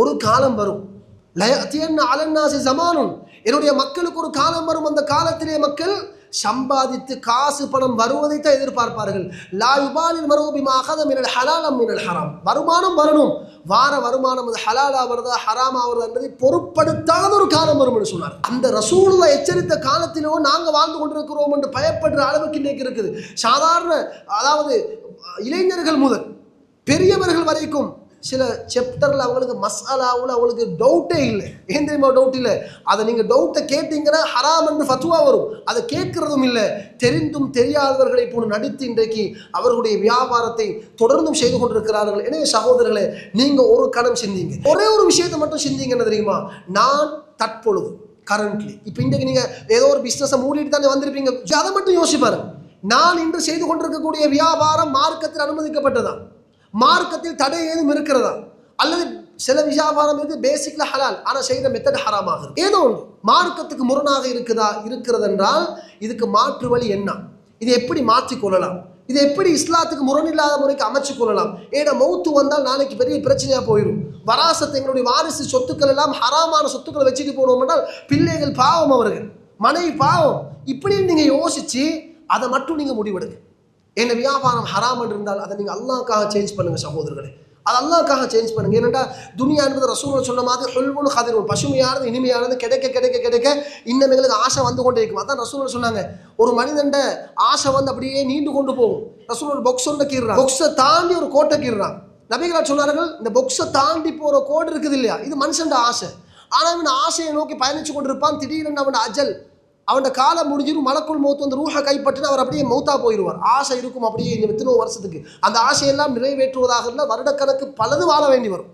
ஒரு காலம் வரும். அலன்னாசி ஜமானும் என்னுடைய மக்களுக்கு ஒரு காலம் வரும். அந்த காலத்திலே மக்கள் சம்பாதித்து காசு பணம் வருவதை தான் எதிர்பார்ப்பார்கள் லா யுபாலில் மினல் ஹலாலம் மினல் ஹராம் வருமானம் வரணும். வார வருமானம் அது ஹலாலா வருதா ஹராமா வருதா என்பதை பொருட்படுத்தாத ஒரு காலம் வரும் என்று சொன்னார். அந்த ரசூலுல்லா எச்சரித்த காலத்திலோ நாங்கள் வாழ்ந்து கொண்டிருக்கிறோம் என்று பயப்படுற அளவுக்கு இன்னைக்கு இருக்குது. சாதாரண அதாவது இளைஞர்கள் முதல் பெரியவர்கள் வரைக்கும் சில செப்டரில் அவங்களுக்கு மசாலாவில் அவங்களுக்கு டவுட்டே இல்லை. ஏன் தெரியுமா டவுட் இல்லை அதை நீங்கள் டவுட்டை கேட்டீங்கன்னா ஹராம் என்று ஃபத்துவா வரும். அதை கேட்கறதும் இல்லை. தெரிந்தும் தெரியாதவர்களை போன்று நடித்து இன்றைக்கு அவர்களுடைய வியாபாரத்தை தொடர்ந்தும் செய்து கொண்டிருக்கிறார்கள். எனவே சகோதரர்களே நீங்கள் ஒரு கணம் சிந்திங்க. ஒரே ஒரு விஷயத்தை மட்டும் சிந்திங்க என்ன தெரியுமா? நான் தற்பொழுது கரண்ட்லி இப்போ இன்றைக்கு நீங்கள் ஏதோ ஒரு பிஸ்னஸை மூடிட்டு தானே வந்திருப்பீங்க. அதை மட்டும் யோசிப்பாரு நான் இன்று செய்து கொண்டிருக்கக்கூடிய வியாபாரம் மார்க்கத்தில் அனுமதிக்கப்பட்டதான் மார்க்கத்தில் தடை ஏதும் இருக்கிறதா? அல்லது சில வியாபாரம் இருக்கு பேசிக்ல ஹலால் ஆனால் செய்கிற மெத்தட் ஹராமாக இருக்கு. ஏதோ ஒன்று மார்க்கத்துக்கு முரணாக இருக்குதா? இருக்கிறது என்றால் இதுக்கு மாற்று வழி என்ன? இதை எப்படி மாற்றிக் கொள்ளலாம்? இதை எப்படி இஸ்லாத்துக்கு முரணில்லாத முறைக்கு அமைச்சு கொள்ளலாம்? ஏன்னா மௌத்து வந்தால் நாளைக்கு பெரிய பிரச்சனையாக போயிடும் வராசத்தை எங்களுடைய வாரிசு சொத்துக்கள் எல்லாம் ஹராமான சொத்துக்களை வச்சுட்டு போனோம் என்றால் பிள்ளைகள் பாவம் அவர்கள். மனைவி பாவம். இப்படின்னு நீங்கள் யோசிச்சு அதை மட்டும் நீங்கள் முடிவெடுங்க. என்ன வியாபாரம் ஹராம் இருந்தால் அதை நீங்கள் அல்லாக்காக சேஞ்ச் பண்ணுங்கள் சகோதரர்களே. அது அல்லாக்காக சேஞ்ச் பண்ணுங்க. ஏனென்றா துணியானது என்பது ரசூல் சொன்ன மாதிரி ஹொல்வனு கதிரும் பசுமையானது இனிமையானது கிடைக்க கிடைக்க கிடைக்க இன்னும் எங்களுக்கு ஆசை வந்து கொண்டே இருக்கும். அதான் ரசூல் சொன்னாங்க. ஒரு மனிதன்ட ஆசை வந்து அப்படியே நீண்டு கொண்டு போகும். ரசூல் ஒரு பொக்ஸ் ஒன்று கீறான் பொக்ஸை தாண்டி ஒரு கோட்டை கீறான் நபிகளார் சொன்னார்கள் இந்த பொக்ஸை தாண்டி போகிற கோடு இருக்குது இல்லையா? இது மனுஷன்ட ஆசை. ஆனால் அவன் ஆசையை நோக்கி பயணிச்சு கொண்டிருப்பான். திடீரென்று அவன் அஜல் அவன் காலம் முடிஞ்சிடும் மலக்குள் மௌத்து வந்து ரூஹை கைப்பற்றினா அவர் அப்படியே மௌத்தா போயிடுவார். ஆசை இருக்கும் அப்படியே இந்த எத்தனோ வருஷத்துக்கு. அந்த ஆசையெல்லாம் நிறைவேற்றுவதாக இருந்தால் வருடக்கணக்கு பலது வாழ வேண்டி வரும்.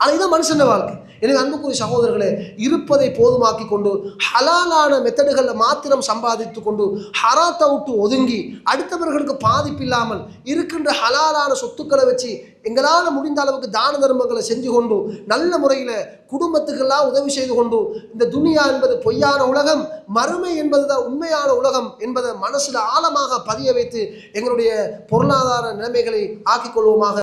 ஆனால் இதுதான் மனுஷன வாழ்க்கை. எனவே அன்புக்குரிய சகோதரர்களே இருப்பதை போதுமாக்கி கொண்டு ஹலாலான மெத்தடுகளில் மாத்திரம் சம்பாதித்து கொண்டு ஹராத்தை விட்டு ஒதுங்கி அடுத்தவர்களுக்கு பாதிப்பு இல்லாமல் இருக்கின்ற ஹலாலான சொத்துக்களை வச்சு எங்களால் முடிந்த அளவுக்கு தான தர்மங்களை செஞ்சு கொண்டு நல்ல முறையில் குடும்பத்துக்கெல்லாம் உதவி செய்து கொண்டு இந்த துனியா என்பது பொய்யான உலகம் மறுமை என்பது தான் உண்மையான உலகம் என்பதை மனசில் ஆழமாக பதிய வைத்து எங்களுடைய பொருளாதார நிலைமைகளை ஆக்கிக் கொள்வோமாக